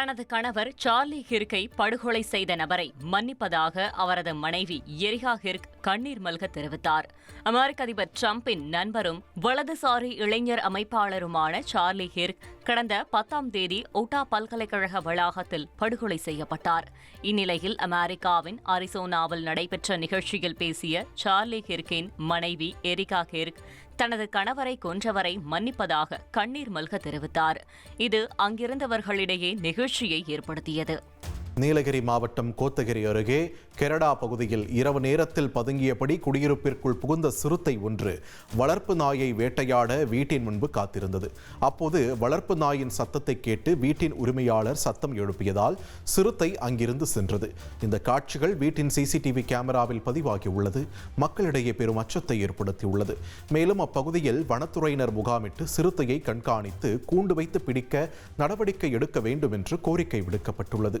தனது கணவர் சார்லி ஹிர்கை படுகொலை செய்த நபரை மன்னிப்பதாக அவரது மனைவி எரிகா ஹிர்க் கண்ணீர் மல்க தெரிவித்தார். அமெரிக்க அதிபர் டிரம்பின் நண்பரும் வலதுசாரி இளைஞர் அமைப்பாளருமான சார்லி ஹிர்க் கடந்த பத்தாம் தேதி ஒட்டா பல்கலைக்கழக வளாகத்தில் படுகொலை செய்யப்பட்டார். இந்நிலையில் அமெரிக்காவின் அரிசோனாவில் நடைபெற்ற நிகழ்ச்சியில் பேசிய சார்லி ஹிர்கின் மனைவி எரிகா ஹிர்க் தனது கணவரை கொன்றவரை மன்னிப்பதாக கண்ணீர் மல்க தெரிவித்தார். இது அங்கிருந்தவர்களிடையே நிகழ்ச்சியை ஏற்படுத்தியது. நீலகிரி மாவட்டம் கோத்தகிரி அருகே கெரடா பகுதியில் இரவு நேரத்தில் பதுங்கியபடி குடியிருப்பிற்குள் புகுந்த சிறுத்தை ஒன்று வளர்ப்பு நாயை வேட்டையாட வீட்டின் முன்பு காத்திருந்தது. அப்போது வளர்ப்பு நாயின் சத்தத்தை கேட்டு வீட்டின் உரிமையாளர் சத்தம் எழுப்பியதால் சிறுத்தை அங்கிருந்து சென்றது. இந்த காட்சிகள் வீட்டின் சிசிடிவி கேமராவில் பதிவாகியுள்ளது. மக்களிடையே பெரும் அச்சத்தை ஏற்படுத்தியுள்ளது. மேலும் அப்பகுதியில் வனத்துறையினர் முகாமிட்டு சிறுத்தையை கண்காணித்து கூண்டு வைத்து பிடிக்க நடவடிக்கை எடுக்க வேண்டும் என்று கோரிக்கை விடுக்கப்பட்டுள்ளது.